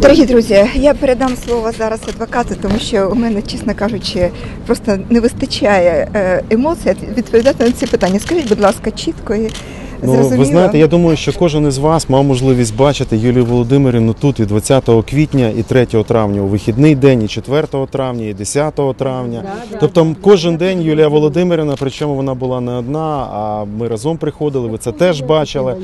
Дорогі друзі, я передам слово зараз адвокату, тому що у мене, чесно кажучи, просто не вистачає е, емоцій відповідати на ці питання. Скажіть, будь ласка, чітко і Ну, зрозуміло. ви знаєте, я думаю, що кожен із вас мав можливість бачити Юлію Володимирівну тут і 20 квітня, і 3 травня у вихідний день, і 4 травня, і 10 травня. Тобто кожен день Юлія Володимирівна, причому вона була не одна, а ми разом приходили. Ви це теж бачили.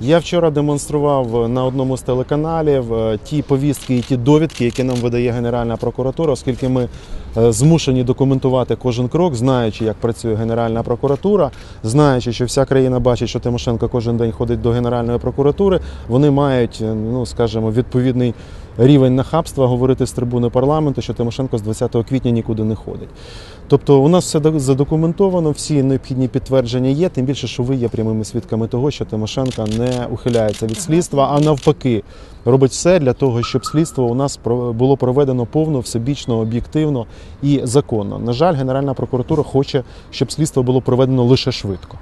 Я вчора демонстрував на одному з телеканалів е, ті повістки і ті довідки, які нам видає Генеральна прокуратура, оскільки ми змушені документувати кожен крок, знаючи, як працює Генеральна прокуратура, знаючи, що вся країна бачить, що Тимошенко кожен день ходить до Генеральної прокуратури, вони мають, е, ну скажімо, відповідний рівень нахабства говорити з трибуни парламенту, що Тимошенко з 20 квітня нікуди не ходить. Тобто у нас все до- задокументовано, всі необхідні підтвердження є, тим більше, що ви є прямими свідками того, що Тимошенко не ухиляється від слідства, а навпаки, робить все для того, щоб слідство у нас було проведено повно, всебічно, об'єктивно і законно. На жаль, Генеральна прокуратура хоче, щоб слідство було проведено лише швидко.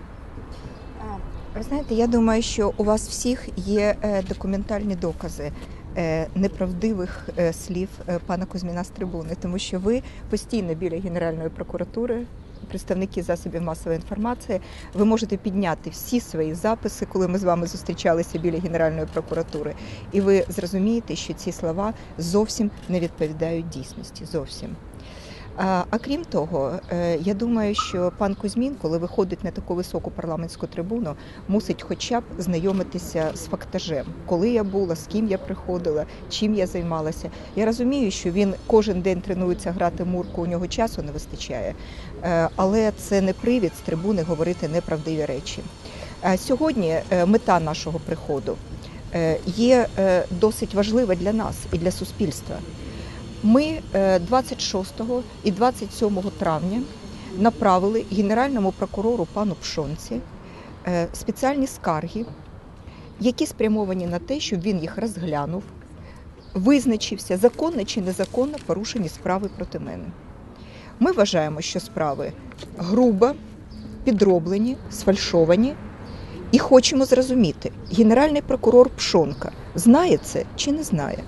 Ви знаєте, я думаю, що у вас всіх є е, документальні докази. Е, Неправдивих е, слів е, пана Кузьміна з трибуни, тому що ви постійно біля Генеральної прокуратури, представники засобів масової інформації, ви можете підняти всі свої записи, коли ми з вами зустрічалися біля Генеральної прокуратури, і ви зрозумієте, що ці слова зовсім не відповідають дійсності. Зовсім. А, крім того, е, я думаю, що пан Кузьмін, коли виходить на таку високу парламентську трибуну, мусить хоча б знайомитися з фактажем, коли я була, з ким я приходила, чим я займалася. Я розумію, що він кожен день тренується грати мурку, у нього часу не вистачає, Е, але це не привід з трибуни говорити неправдиві речі. Сьогодні е, мета нашого приходу є досить важлива для нас і для суспільства. Ми е, 26 і 27 травня направили генеральному прокурору пану Пшонці е, спеціальні скарги, які спрямовані на те, щоб він їх розглянув, визначився, законно чи незаконно порушені справи проти мене. Ми вважаємо, що справи грубо, підроблені, сфальшовані. І хочемо зрозуміти, генеральний прокурор Пшонка знає це чи не знає.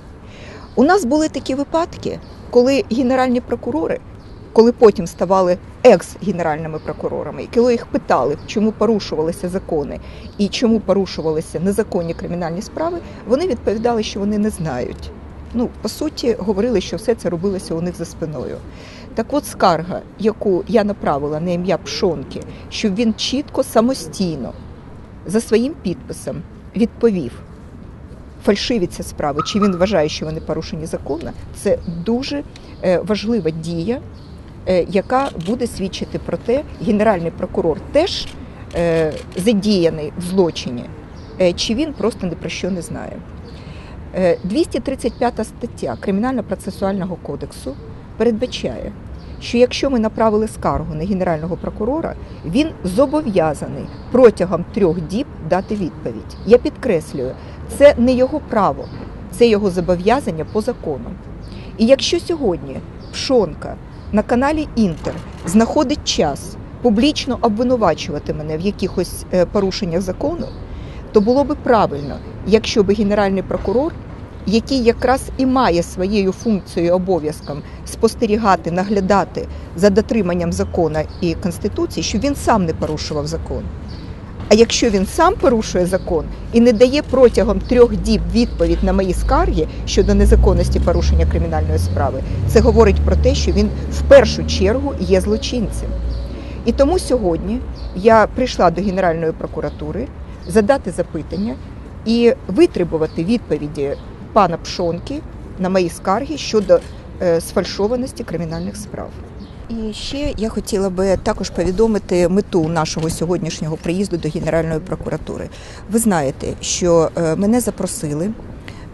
У нас були такі випадки, коли генеральні прокурори, коли потім ставали екс-генеральними прокурорами, і коли їх питали, чому порушувалися закони і чому порушувалися незаконні кримінальні справи, вони відповідали, що вони не знають. Ну, по суті, говорили, що все це робилося у них за спиною. Так от скарга, яку я направила на ім'я Пшонки, щоб він чітко самостійно за своїм підписом відповів, фальшиві ці справи, чи він вважає, що вони порушені законно, це дуже е, важлива дія, е, яка буде свідчити про те, генеральний прокурор теж е, задіяний в злочині, чи він просто ні про що не знає. Е, 235 стаття Кримінально-процесуального кодексу передбачає, що якщо ми направили скаргу на генерального прокурора, він зобов'язаний протягом трьох діб дати відповідь. Я підкреслюю, це не його право, це його зобов'язання по закону. І якщо сьогодні Пшонка на каналі Інтер знаходить час публічно обвинувачувати мене в якихось е, порушеннях закону, то було би правильно, якщо би генеральний прокурор, який якраз і має своєю функцією обов'язком спостерігати, наглядати за дотриманням закону і конституції, щоб він сам не порушував закон. А якщо він сам порушує закон і не дає протягом трьох діб відповідь на мої скарги щодо незаконності порушення кримінальної справи, це говорить про те, що він в першу чергу є злочинцем. І тому сьогодні я прийшла до Генеральної прокуратури задати запитання і витребувати відповіді пана Пшонки на мої скарги щодо сфальшованості кримінальних справ. І ще я хотіла би також повідомити мету нашого сьогоднішнього приїзду до Генеральної прокуратури. Ви знаєте, що е, мене запросили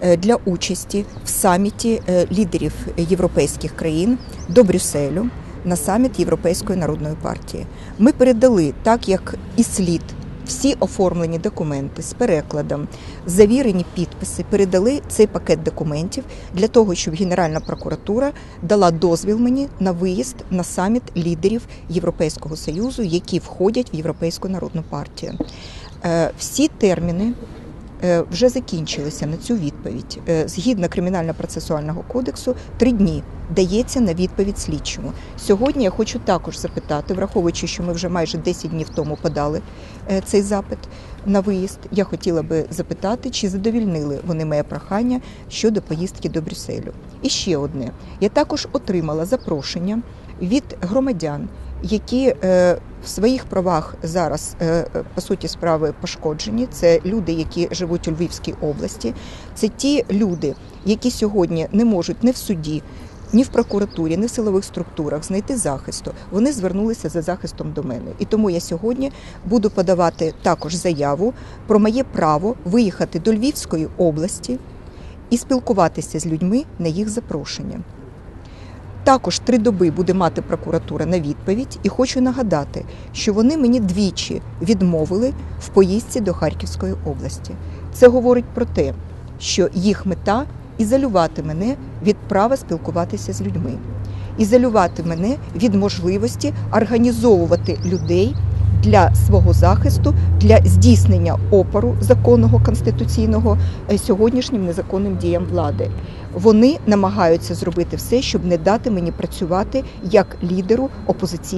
е, для участі в саміті е, лідерів європейських країн до Брюсселю на саміт Європейської народної партії. Ми передали, так як і слід, всі оформлені документи з перекладом, завірені підписи, передали цей пакет документів для того, щоб Генеральна прокуратура дала дозвіл мені на виїзд на саміт лідерів Європейського союзу, які входять в Європейську народну партію. Е, Всі терміни вже закінчилися на цю відповідь. Е, Згідно кримінально-процесуального кодексу, три дні дається на відповідь слідчому. Сьогодні я хочу також запитати, враховуючи, що ми вже майже 10 днів тому подали е, цей запит на виїзд. Я хотіла би запитати, чи задовільнили вони моє прохання щодо поїздки до Брюсселю. І ще одне: я також отримала запрошення від громадян, які е, в своїх правах зараз е, по суті справи пошкоджені. Це люди, які живуть у Львівській області. Це ті люди, які сьогодні не можуть ні в суді. Ні в прокуратурі, ні в силових структурах знайти захисту. Вони звернулися за захистом до мене. І тому я сьогодні буду подавати також заяву про моє право виїхати до Львівської області і спілкуватися з людьми на їх запрошення. Також три доби буде мати прокуратура на відповідь, і хочу нагадати, що вони мені двічі відмовили в поїздці до Харківської області. Це говорить про те, що їх мета ізолювати мене від права спілкуватися з людьми, ізолювати мене від можливості організовувати людей для свого захисту, для здійснення опору законного конституційного е, сьогоднішнім незаконним діям влади. Вони намагаються зробити все, щоб не дати мені працювати як лідеру опозиційної.